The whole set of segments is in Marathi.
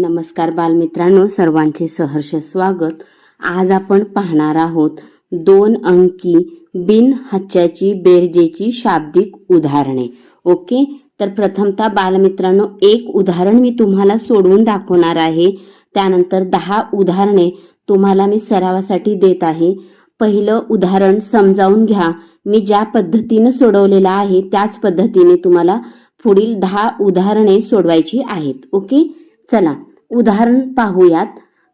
नमस्कार बालमित्रांनो सर्वांचे सहर्ष स्वागत. आज आपण पाहणार आहोत दोन अंकी बिन हच्च्याची बेरजेची शाब्दिक उदाहरणे. ओके? तर प्रथमतः बालमित्रांनो एक उदाहरण मी तुम्हाला सोडवून दाखवणार आहे. त्यानंतर दहा उदाहरणे तुम्हाला मी सरावासाठी देत आहे. पहिलं उदाहरण समजावून घ्या. मी ज्या पद्धतीनं सोडवलेलं आहे त्याच पद्धतीने तुम्हाला पुढील दहा उदाहरणे सोडवायची आहेत. ओके? चला उदाहरण पाहूयात.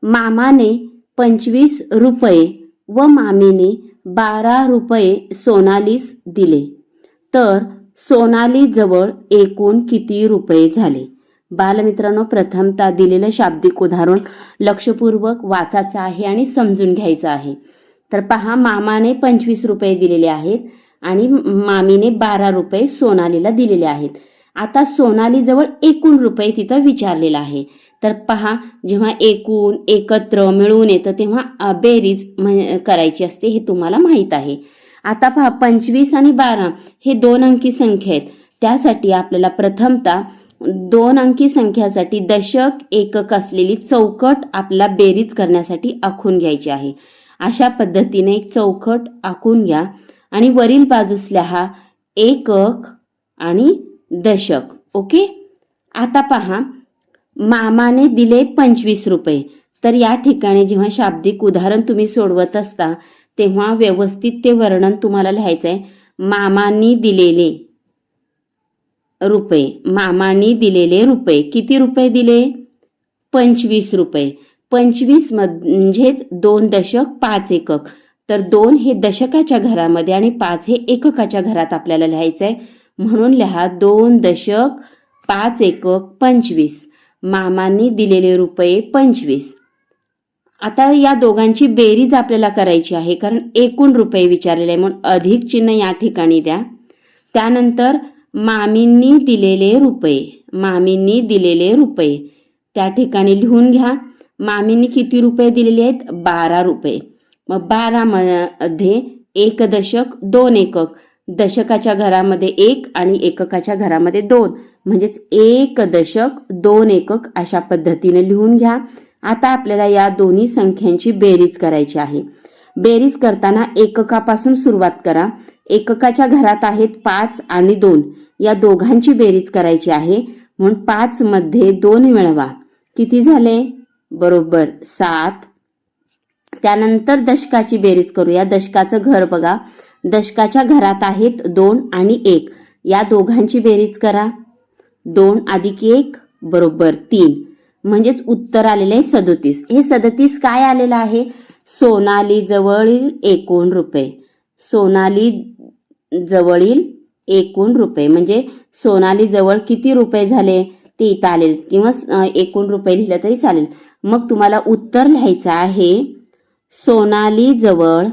मामाने पंचवीस रुपये व मामीने बारा रुपये सोनालीस दिले. तर सोनालीजवळ एकूण किती रुपये झाले? बालमित्रांनो प्रथमतः दिलेलं शाब्दिक उदाहरण लक्षपूर्वक वाचायचं आहे आणि समजून घ्यायचं आहे. तर पहा मामाने पंचवीस रुपये दिलेले आहेत आणि मामीने बारा रुपये सोनालीला दिलेले आहेत. आता सोनाली जवळ एकूण रुपये तिथं विचारलेला आहे. तर पहा जेव्हा एकूण एकत्र मिळून येतं तेव्हा बेरीज करायची असते हे तुम्हाला माहीत आहे. आता पहा पंचवीस आणि बारा हे दोन अंकी संख्या आहेत. त्यासाठी आपल्याला प्रथमतः दोन अंकी संख्यासाठी दशक एकक असलेली चौकट आपला बेरीज करण्यासाठी आखून घ्यायची आहे. अशा पद्धतीने एक चौकट आखून घ्या. आणि वरील बाजूस लिहा एकक आणि दशक ओके? आता पहा मामाने दिले पंचवीस रुपये. तर या ठिकाणी जेव्हा शाब्दिक उदाहरण तुम्ही सोडवत असता तेव्हा व्यवस्थित ते वर्णन तुम्हाला लिहायचं आहे मामांनी दिलेले रुपये. मामांनी दिलेले रुपये. किती रुपये दिले? पंचवीस रुपये. पंचवीस म्हणजेच दोन दशक पाच एकक. तर दोन हे दशकाच्या घरामध्ये आणि पाच हे एककाच्या घरात आपल्याला लिहायचं आहे म्हणून लिहा दोन दशक पाच एकक पंचवीस. मामांनी दिलेले रुपये पंचवीस. आता या दोघांची बेरीज आपल्याला करायची आहे कारण एकूण रुपये विचारलेले आहे म्हणून अधिक चिन्ह या ठिकाणी द्या. त्यानंतर मामींनी दिलेले रुपये. मामींनी दिलेले रुपये. त्या ठिकाणी लिहून घ्या. मामींनी किती रुपये दिलेले आहेत? बारा रुपये. मग बारा मध्ये एक दशक दोन एकक. दशकाच्या घरामध्ये एक आणि एककाच्या घरामध्ये दोन. म्हणजेच एक दशक दोन एकक अशा पद्धतीने लिहून घ्या. आता आपल्याला या दोन्ही संख्यांची बेरीज करायची आहे. बेरीज करताना एककापासून सुरुवात करा. एककाच्या घरात आहेत पाच आणि दोन. या दोघांची बेरीज करायची आहे. म्हणून पाच मध्ये दोन मिळवा. किती झाले? बरोबर सात. त्यानंतर दशकाची बेरीज करूया. दशकाचं घर बघा. दशकाच्या घरात आहेत दोन आणि एक. या दोघांची बेरीज करा. दोन अधिक एक बरोबर तीन. म्हणजेच उत्तर आलेले आहे सदोतीस. हे सदतीस काय आलेलं आहे? सोनाली जवळील एकूण रुपये. सोनाली जवळील एकूण रुपये. म्हणजे सोनाली जवळ किती रुपये झाले? ते इथं आलेल. किंवा एकूण रुपये लिहिलं तरी चालेल. मग तुम्हाला उत्तर लिहायचं आहे. सोनाली जवळ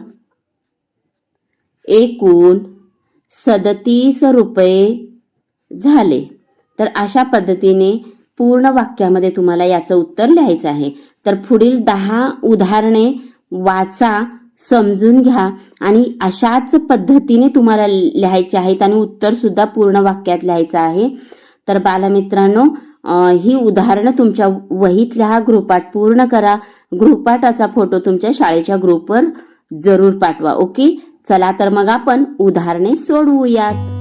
एकूण सदतीस रुपये झाले. तर अशा पद्धतीने पूर्ण वाक्यामध्ये तुम्हाला याचं उत्तर लिहायचं आहे. तर पुढील दहा उदाहरणे वाचा समजून घ्या आणि अशाच पद्धतीने तुम्हाला लिहायचे आहेत आणि उत्तर सुद्धा पूर्ण वाक्यात लिहायचं आहे. तर बालमित्रांनो ही उदाहरणं तुमच्या वहीत लिहा ग्रुपाट पूर्ण करा. ग्रुपाटाचा फोटो तुमच्या शाळेच्या ग्रुपवर जरूर पाठवा ओके? चला तर मग आपण उदाहरणे सोडवूयात.